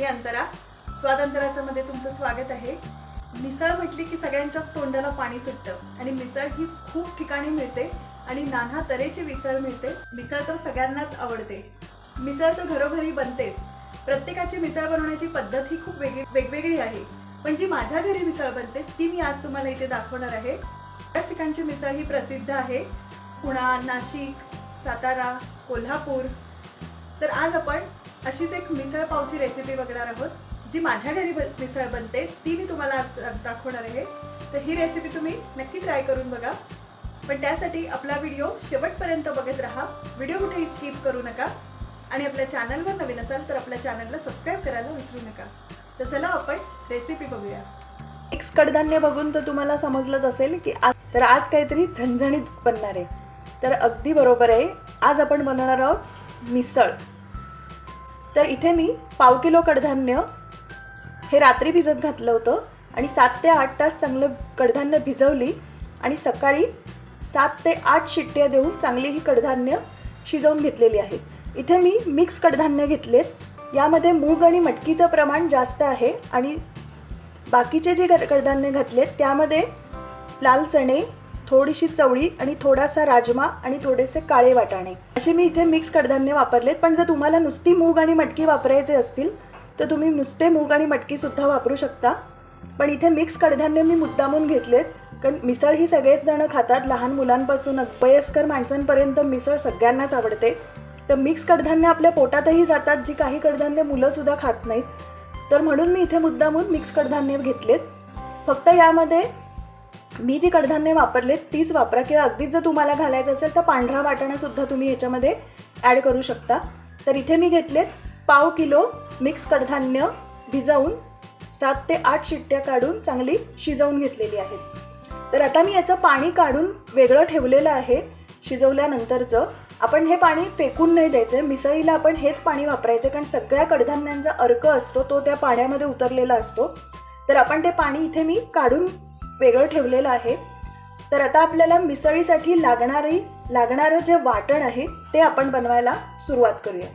मी अंतरा स्वातंत्र्याचं मध्ये तुमचं स्वागत आहे. मिसळ म्हटली की सगळ्यांच्याच तोंडाला पाणी सुटतं आणि मिसळ ही खूप ठिकाणी मिळते आणि नाना तऱ्हेची मिसळ मिळते. मिसळ तर सगळ्यांनाच आवडते. मिसळ तर घरोघरी बनतेच. प्रत्येकाची मिसळ बनवण्याची पद्धत ही खूप वेगळी वेगवेगळी आहे. पण जी माझ्या घरी मिसळ बनते ती मी आज तुम्हाला इथे दाखवणार आहे. बऱ्याच ठिकाणची मिसळ ही प्रसिद्ध आहे. पुणा नाशिक सातारा कोल्हापूर तर आज आपण अशीच एक मिसळ पावची रेसिपी बघणार आहोत जी माझ्या घरी मिसळ बनते ती मी तुम्हाला आज दाखवणार आहे. तर ही रेसिपी तुम्ही नक्की ट्राय करून बघा. पण त्यासाठी आपला व्हिडिओ शेवटपर्यंत बघत राहा. व्हिडिओ कुठेही स्किप करू नका. आणि आपल्या चॅनलवर नवीन असाल तर आपल्या चॅनलला सबस्क्राईब करायला विसरू नका. तर चला आपण रेसिपी बघूया. मिक्स कडधान्य बघून तर तुम्हाला समजलंच असेल की आज तर आज काहीतरी झणझणीत बनणार आहे. तर अगदी बरोबर आहे. आज आपण बनवणार आहोत मिसळ. तर इथे मी पाव किलो कडधान्य हे रात्री भिजत घातलं होतं आणि सात ते आठ तास चांगलं कडधान्य भिजवली आणि सकाळी सात ते आठ शिट्ट्या देऊन चांगली ही कडधान्य शिजवून घेतलेली आहेत इथे मी मिक्स कडधान्य घेतलेत. यामध्ये मूग आणि मटकीचं प्रमाण जास्त आहे आणि बाकीचे जे कडधान्य घातलेत त्यामध्ये लाल चणे थोडीशी चवळी आणि थोडासा राजमा आणि थोडेसे काळे वाटाणे. असे मी इथे मिक्स कडधान्य वापरलेत पण जर तुम्हाला नुसती मूग आणि मटकी वापरायचे असतील तर तुम्ही नुसते मूग आणि मटकीसुद्धा वापरू शकता. पण इथे मिक्स कडधान्य मी मुद्दामून घेतलेत कारण मिसळ ही सगळेच जणं खातात. लहान मुलांपासून वयस्कर माणसांपर्यंत मिसळ सगळ्यांनाच आवडते. तर मिक्स कडधान्य आपल्या पोटातही जातात जी काही कडधान्य मुलंसुद्धा खात नाहीत. तर म्हणून मी इथे मुद्दामून मिक्स कडधान्य घेतलेत. फक्त यामध्ये मी जी कडधान्य वापरलेत तीच वापरा. किंवा अगदीच जर तुम्हाला घालायचं असेल तर पांढरा वाटाणासुद्धा तुम्ही याच्यामध्ये ॲड करू शकता. तर इथे मी घेतलेत पाव किलो मिक्स कडधान्य भिजवून सात ते आठ शिट्ट्या काढून चांगली शिजवून घेतलेली आहेत. तर आता मी याचं पाणी काढून वेगळं ठेवलेलं आहे. शिजवल्यानंतरचं आपण हे पाणी फेकून नाही द्यायचं मिसळीला आपण हेच पाणी वापरायचं कारण सगळ्या कडधान्यांचा अर्क असतो तो त्या पाण्यामध्ये उतरलेला असतो. तर आपण ते पाणी इथे मी काढून वेगळं ठेवलेलं आहे. तर आता आपल्याला मिसळीसाठी लागणारी लागणारं जे वाटण आहे ते आपण बनवायला सुरुवात करूया.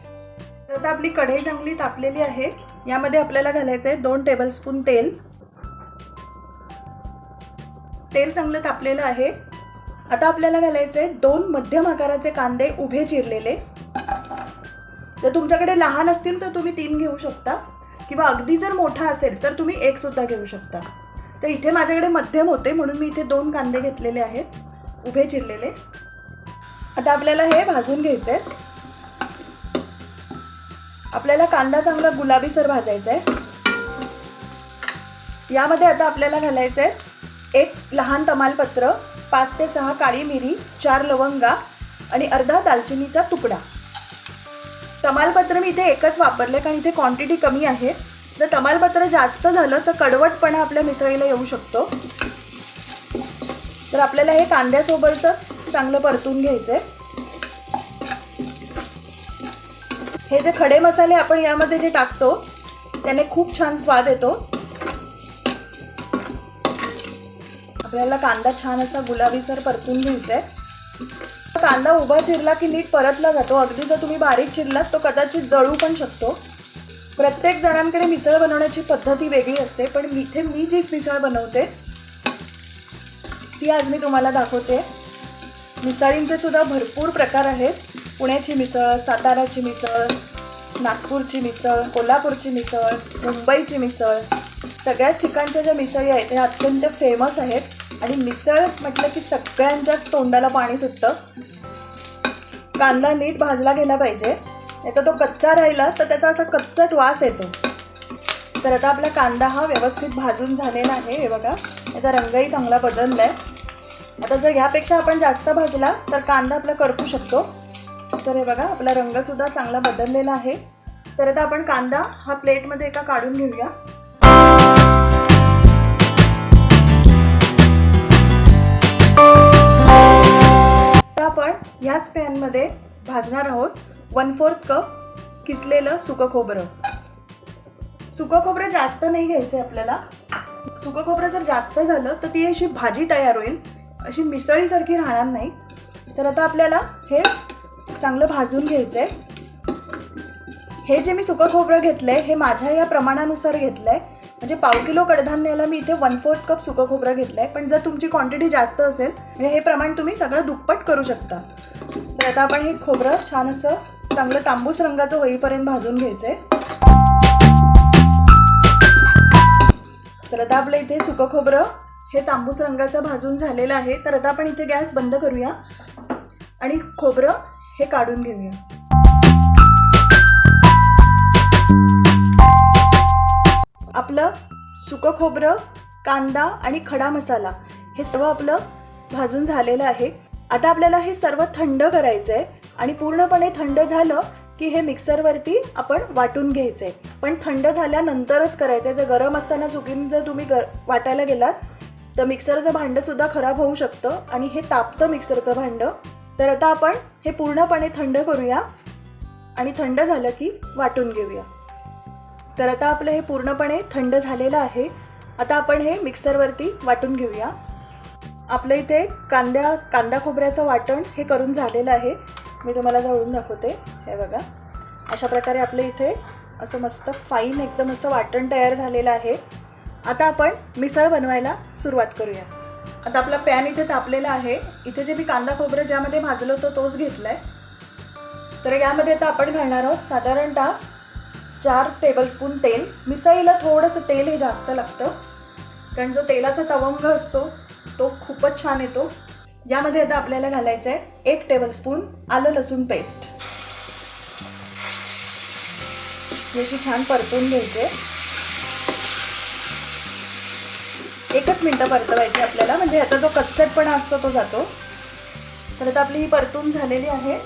तर आता आपली कढई चांगली तापलेली आहे. यामध्ये आपल्याला घालायचं आहे दोन टेबलस्पून तेल. तेल चांगलं तापलेलं आहे. आता आपल्याला घालायचे आहे दोन मध्यम आकाराचे कांदे उभे चिरलेले. जर तुमच्याकडे लहान असतील तर तुम्ही तीन घेऊ शकता. किंवा अगदी जर मोठा असेल तर तुम्ही एक सुद्धा घेऊ शकता. तर इथे माझ्याकडे मध्यम होते म्हणून मी इथे दोन कांदे घेतलेले आहेत उभे चिरलेले. आता आपल्याला हे भाजून घ्यायचे आहेत आपल्याला कांदा चांगला गुलाबीसर भाजायचा आहे. यामध्ये आता आपल्याला घालायचं आहे एक लहान तमालपत्र पाच ते सहा काळी मिरी चार लवंगा आणि अर्धा दालचिनीचा तुकडा. तमालपत्र मी इथे एकच वापरले कारण इथे क्वांटिटी कमी आहे. जर तमालपत्र जास्त झालं तर कडवटपणा आपल्या मिसळीला येऊ शकतो. तर आपल्याला हे कांद्यासोबतच चांगलं परतून घ्यायचं आहे हे जे खडे मसाले आपण यामध्ये जे टाकतो त्याने खूप छान स्वाद येतो. आपल्याला कांदा छान असा गुलाबीसर परतून घ्यायचा आहे कांदा उभा चिरला की नीट परतला जातो. अगदी जर तुम्ही बारीक चिरलात तो कदाचित जळू पण शकतो. प्रत्येक जणांकडे मिसळ बनवण्याची पद्धती वेगळी असते पण इथे मी जी मिसळ बनवते ती आज मी तुम्हाला दाखवते. मिसळींचे सुद्धा भरपूर प्रकार आहेत. पुण्याची मिसळ साताराची मिसळ नागपूरची मिसळ कोल्हापूरची मिसळ मुंबईची मिसळ सगळ्याच ठिकाणच्या ज्या मिसळी आहेत त्या अत्यंत फेमस आहेत. आणि मिसळ म्हटलं की सगळ्यांच्याच तोंडाला पाणी सुटतं. कांदा नीट भाजला गेला पाहिजे. नाही तर तो कच्चा राहिला तर त्याचा असा कच्चट वास येतो. तर आता आपला कांदा हा व्यवस्थित भाजून झालेला आहे हे बघा. याचा रंगही चांगला बदलला आहे आता जर ह्यापेक्षा आपण जास्त भाजला तर कांदा आपला करपू शकतो. तर हे बघा आपला रंगसुद्धा चांगला बदललेला आहे. तर आता आपण कांदा हा प्लेटमध्ये एका काढून घेऊया. तर आपण ह्याच पॅनमध्ये भाजणार आहोत. वन फोर्थ कप किसलेलं सुकं खोबरं? सुकं खोबरं जास्त नाही घ्यायचं आहे आपल्याला. सुकं खोबरं जर जास्त झालं तर ती अशी भाजी तयार होईल. अशी मिसळीसारखी राहणार नाही. तर आता आपल्याला हे चांगलं भाजून घ्यायचं आहे हे जे मी सुकं खोबरं घेतलं आहे हे माझ्या या प्रमाणानुसार घेतलं आहे म्हणजे पाव किलो कडधान्याला मी इथे वन फोर्थ कप सुकं खोबरं घेतलं आहे पण जर तुमची क्वांटिटी जास्त असेल म्हणजे हे प्रमाण तुम्ही सगळं दुप्पट करू शकता. तर आता आपण हे खोबरं छान असं चांगलं तांबूस रंगाचं होईपर्यंत भाजून घ्यायचंय. तर आता आपलं इथे सुकं खोबरं हे तांबूस रंगाचं भाजून झालेलं आहे. तर आता आपण इथे गॅस बंद करूया आणि खोबरं हे काढून घेऊया. आपलं सुकं खोबरं कांदा आणि खडा मसाला हे सर्व आपलं भाजून झालेलं आहे. आता आपल्याला हे सर्व थंड करायचं आहे आणि पूर्णपणे थंड झालं की हे मिक्सरवरती आपण वाटून घ्यायचं. आहे पण थंड झाल्यानंतरच करायचं. आहे जर गरम असताना चुकीन जर तुम्ही गर वाटायला गेलात तर मिक्सरचं भांडंसुद्धा खराब होऊ शकतं आणि हे तापतं मिक्सरचं भांडं. तर आता आपण हे पूर्णपणे थंड करूया आणि थंड झालं की वाटून घेऊया. तर आता आपलं हे पूर्णपणे थंड झालेलं आहे. आता आपण हे मिक्सरवरती वाटून घेऊया. आपलं इथे कांद्या कांदा खोबऱ्याचं वाटण हे करून झालेलं आहे. मी तुम्हाला जवळून दाखवते. हे बघा. अशा प्रकारे आपलं इथे असं मस्त फाईन एकदम असं वाटण तयार झालेलं आहे. आता आपण मिसळ बनवायला सुरुवात करूया. आता आपला पॅन इथे तापलेला आहे. इथे जे मी कांदा खोबरं ज्यामध्ये भाजलं होतं तोच घेतला आहे तर यामध्ये आता आपण घालणार आहोत साधारणतः चार टेबलस्पून तेल. मिसळीला थोडंसं तेल हे जास्त लागतं. कारण जो तेलाचा तवंग असतो तो खूपच छान येतो. यामध्ये आता आपल्याला घालायचं आहे एक टेबलस्पून आलं लसूण पेस्ट ही अशी छान परतून घ्यायचे. एकच मिनटं परतवायची आपल्याला. म्हणजे याचा जो कच्चटपणा असतो तो जातो. तर आता आपली ही परतून झालेली आहे.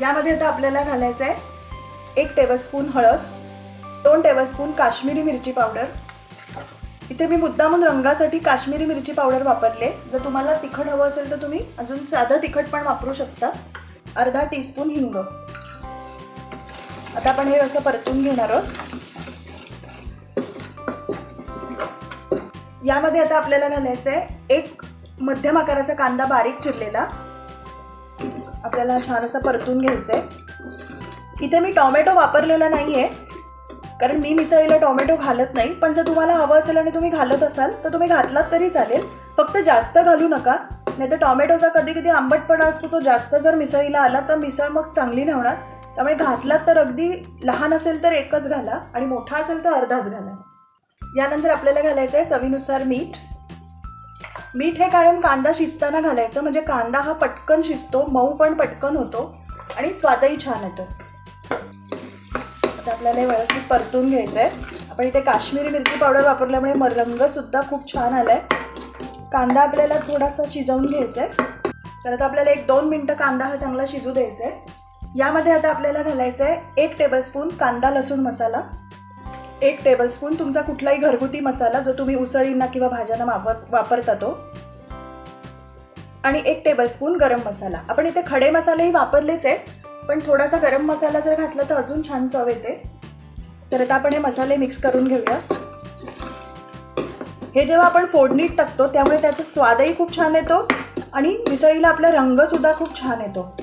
यामध्ये आता आपल्याला घालायचं आहे एक टेबलस्पून हळद दोन टेबलस्पून काश्मीरी मिरची पावडर इथे मी मुद्दामून रंगासाठी काश्मीरी मिरची पावडर वापरले. जर तुम्हाला तिखट हवं असेल तर तुम्ही अजून साधं तिखट पण वापरू शकता. अर्धा टीस्पून हिंग. आता आपण हे असं परतून घेणार आहोत. यामध्ये आता आपल्याला घालायचं आहे एक मध्यम आकाराचा कांदा बारीक चिरलेला. आपल्याला छान असा परतून घ्यायचा आहे इथे मी टॉमॅटो वापरलेला नाही आहे कारण मी मिसळीला टोमॅटो घालत नाही पण जर तुम्हाला हवं असेल आणि तुम्ही घालत असाल तर तुम्ही घातलात तरी चालेल. फक्त जास्त घालू नका. नाही तर टॉमॅटोचा कधी कधी आंबटपणा असतो तो जास्त जर मिसळीला आला तर मिसळ मग चांगली नाही होणार. त्यामुळे घातलात तर अगदी लहान असेल तर एकच घाला आणि मोठा असेल तर अर्धाच घाला. यानंतर आपल्याला घालायचं आहे चवीनुसार मीठ. मीठ हे कायम कांदा शिजताना घालायचं म्हणजे कांदा हा पटकन शिजतो मऊ पण पटकन होतो आणि स्वादही छान येतो. आता आपल्याला हे व्यवस्थित परतून घ्यायचं आहे आपण इथे काश्मीरी मिरची पावडर वापरल्यामुळे म रंगसुद्धा खूप छान आला आहे कांदा आपल्याला थोडासा शिजवून घ्यायचा आहे तर आता आपल्याला एक दोन मिनटं कांदा हा चांगला शिजू द्यायचा आहे यामध्ये आता आपल्याला घालायचं आहे एक टेबलस्पून कांदा लसूण मसाला. एक टेबलस्पून तुमचा कुठलाही घरगुती मसाला जो तुम्ही उसळींना किंवा भाज्यांना वापर वापरता तो. आणि एक टेबलस्पून गरम मसाला. आपण इथे खडे मसालेही वापरलेच आहेत. पण थोडासा गरम मसाला जर घातला तर अजून छान चव येते. तर आता आपण हे मसाले मिक्स करून घेऊया. हे जेव्हा आपण फोडणीत टाकतो त्यामुळे त्याचा स्वादही खूप छान येतो आणि मिसळीला आपला रंगसुद्धा खूप छान येतो.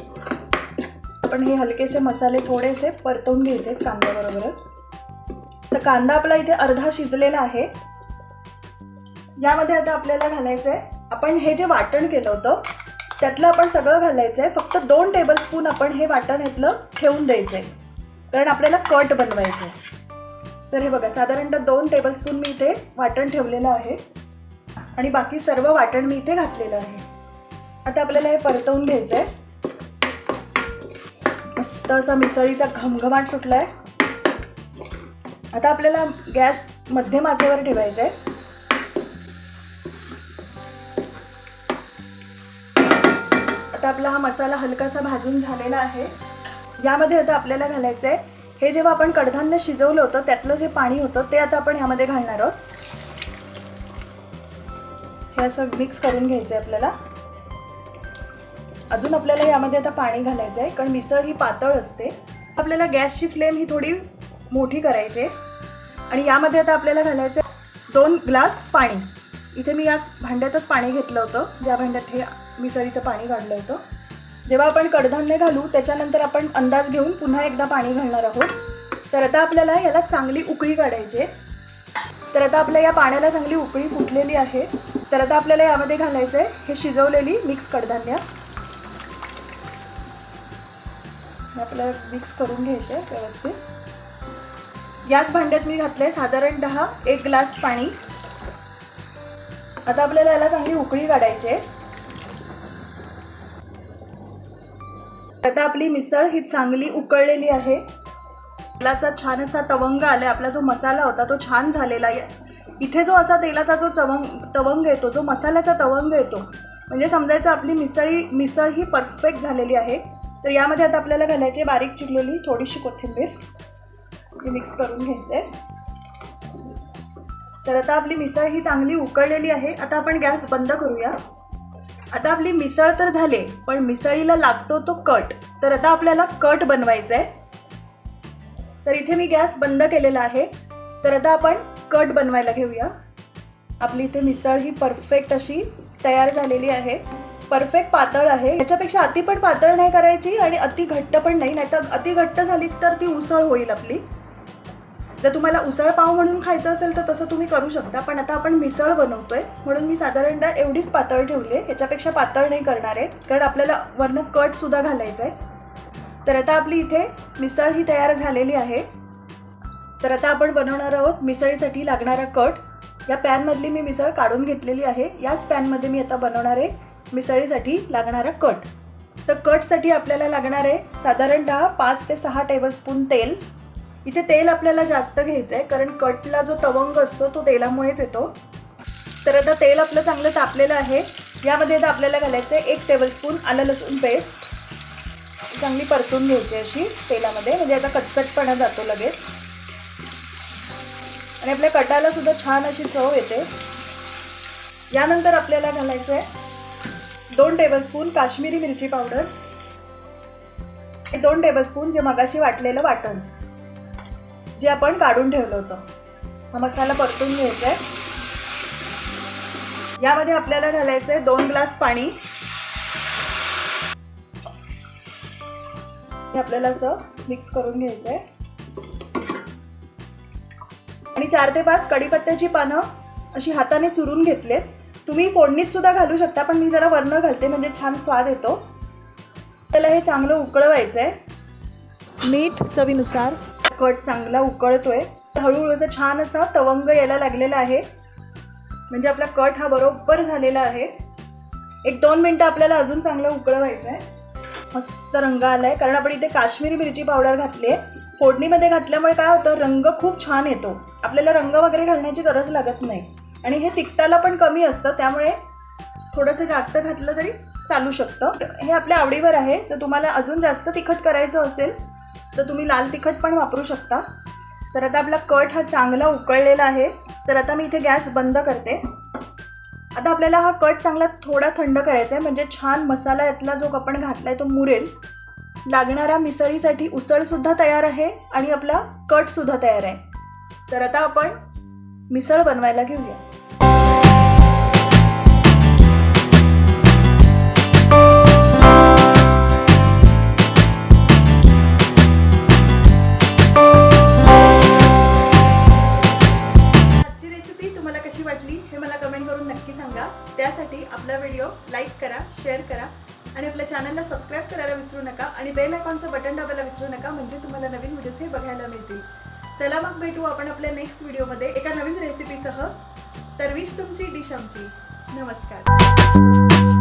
आपण हे हलकेसे मसाले थोडेसे परतवून घ्यायचे कांद्याबरोबरच. तर कांदा आपला इथे अर्धा शिजलेला आहे. यामध्ये आता आपल्याला घालायचं आहे आपण हे जे वाटण केलं होतं त्यातलं आपण सगळं घालायचं आहे फक्त दोन टेबलस्पून आपण हे वाटण यातलं ठेवून द्यायचं आहे कारण आपल्याला कट बनवायचं आहे तर हे बघा साधारणतः दोन टेबलस्पून मी इथे वाटण ठेवलेलं आहे. आणि बाकी सर्व वाटण मी इथे घातलेलं आहे. आता आपल्याला हे परतवून घ्यायचं आहे मस्त असा मिसळीचा घमघमाट सुटला आहे आता आपल्याला गॅस मध्यम आचेवर ठेवायचा आहे आपला हा मसाला हलकासा भाजून झालेला आहे. यामध्ये आता आपल्याला घालायचं आहे हे जेव्हा आपण कडधान्य शिजवलं होतं त्यातलं जे पाणी होतं ते आता आपण यामध्ये घालणार आहोत. हे असं मिक्स करून घ्यायचं आहे आपल्याला. अजून आपल्याला यामध्ये आता पाणी घालायचं आहे कारण मिसळ ही पातळ असते. आपल्याला गॅसची फ्लेम ही थोडी मोठी करायची आहे. आणि यामध्ये आता आपल्याला घालायचं आहे दोन ग्लास पाणी. इथे मी या भांड्यातच पाणी घेतलं होतं. ज्या भांड्यात हे मिसळीचं पाणी काढलं होतं. जेव्हा आपण कडधान्य घालू त्याच्यानंतर आपण अंदाज घेऊन पुन्हा एकदा पाणी घालणार आहोत. तर आता आपल्याला याला चांगली उकळी काढायची आहे. तर आता आपल्या या पाण्याला चांगली उकळी फुटलेली आहे. तर आता आपल्याला यामध्ये घालायचं आहे हे शिजवलेली मिक्स कडधान्य. आपल्याला मिक्स करून घ्यायचं आहे व्यवस्थित. याच भांड्यात मी घातलं आहे दहा एक ग्लास पाणी. आता आपल्याला याला चांगली उकळी काढायची आहे. आता आपली मिसळ ही चांगली उकळलेली आहे. तेलाचा छान असा तवंग आलाय. आपला जो मसाला होता तो छान झालेला आहे. इथे जो असा तेलाचा जो चवंग तवंग येतो जो मसाल्याचा तवंग येतो म्हणजे समजायचं आपली मिसळी मिसळ ही परफेक्ट झालेली आहे. तर यामध्ये आता आपल्याला घालायची बारीक चिरलेली थोडीशी कोथिंबीर. मिक्स करून घ्यायचे तर आता आपली मिसळ ही चांगली उकळलेली आहे. आता आपण गॅस बंद करूया. आता आपली मिसळ तर झाले पण मिसळीला लागतो तो कट. तर आता आपल्याला कट बनवायचा आहे तर इथे मी गॅस बंद केलेला आहे. तर आता आपण कट बनवायला घेऊया. आपली इथे मिसळ ही परफेक्ट अशी तयार झालेली आहे. परफेक्ट पातळ आहे. याच्यापेक्षा अति पण पातळ नाही करायची आणि अति घट्ट पण नाही नाहीतर अति घट्ट झाली तर ती उसळ होईल आपली. जर तुम्हाला उसळ पाव म्हणून खायचं असेल तर तसं तुम्ही करू शकता पण आता आपण मिसळ बनवतोय. म्हणून मी साधारणतः एवढीच पातळ ठेवली आहे. ह्याच्यापेक्षा पातळ नाही करणार आहे कारण आपल्याला वरनं कट सुद्धा घालायचं आहे. तर आता आपली इथे मिसळ ही तयार झालेली आहे. तर आता आपण बनवणार आहोत मिसळीसाठी लागणारा कट. या पॅनमधली मी मिसळ काढून घेतलेली आहे. याच पॅनमध्ये मी आता बनवणार आहे मिसळीसाठी लागणारा कट. तर कटसाठी आपल्याला लागणार आहे साधारणतः पाच ते सहा टेबलस्पून तेल. इथे तेल आपल्याला जास्त घ्यायचं आहे कारण कटला जो तवंग असतो तो तेलामुळेच येतो. तर आता तेल आपलं चांगलं तापलेलं आहे. यामध्ये आता आपल्याला घालायचं आहे एक टेबलस्पून आलं लसूण पेस्ट चांगली परतून घ्यायची अशी तेलामध्ये. म्हणजे याचा कचकटपणा जातो लगेच. आणि आपल्या कटाला सुद्धा छान अशी चव येते. यानंतर आपल्याला घालायचं आहे दोन टेबलस्पून काश्मीरी मिरची पावडर. दोन टेबलस्पून जे मगाशी वाटलेलं वाटण. जे आपण काढून ठेवलं होतं. हा मसाला परतून घ्यायचा आहे यामध्ये आपल्याला घालायचं आहे दोन ग्लास पाणी. हे आपल्याला असं मिक्स करून घ्यायचं आहे आणि चार ते पाच कढीपत्त्याची पानं अशी हाताने चुरून घेतलेत. तुम्ही फोडणीत सुद्धा घालू शकता पण मी जरा वर्ण घालते म्हणजे छान स्वाद येतो. त्याला हे चांगलं उकळवायचं आहे मीठ चवीनुसार. कट चांगला उकळतोय. हळूहळू असं छान असा तवंग यायला लागलेला आहे. म्हणजे आपला कट हा बरोबर झालेला आहे. एक दोन मिनटं आपल्याला अजून चांगलं उकळवायचं आहे मस्त रंग आलाय. कारण आपण इथे काश्मीरी मिरची पावडर घातली आहे फोडणीमध्ये घातल्यामुळे काय होतं रंग खूप छान येतो. आपल्याला रंग वगैरे घालण्याची गरज लागत नाही. आणि हे तिखटाला पण कमी असतं. त्यामुळे थोडंसं जास्त घातलं तरी चालू शकतं. हे आपल्या आवडीवर आहे. तर तुम्हाला अजून जास्त तिखट करायचं असेल तर तुम्ही लाल तिखट पण वापरू शकता. तर आता आपला कट हा चांगला उकळलेला आहे. तर आता मी इथे गॅस बंद करते. आता आपल्याला हा कट चांगला थोडा थंड करायचा आहे. म्हणजे छान मसाला यातला जो आपण घातला आहे तो मुरेल. लागणाऱ्या मिसळीसाठी उसळसुद्धा तयार आहे आणि आपला कटसुद्धा तयार आहे. तर आता आपण मिसळ बनवायला घेऊया. विसरू नका आणि बेल आयकॉनचं बटन दाबायला विसरू नका म्हणजे तुम्हाला नवीन व्हिडिओज हे बघायला मिळतील. चला मग भेटू आपण आपल्या नेक्स्ट व्हिडिओमध्ये एका नवीन रेसिपीसह तर विश तुमची डिश आमची. नमस्कार.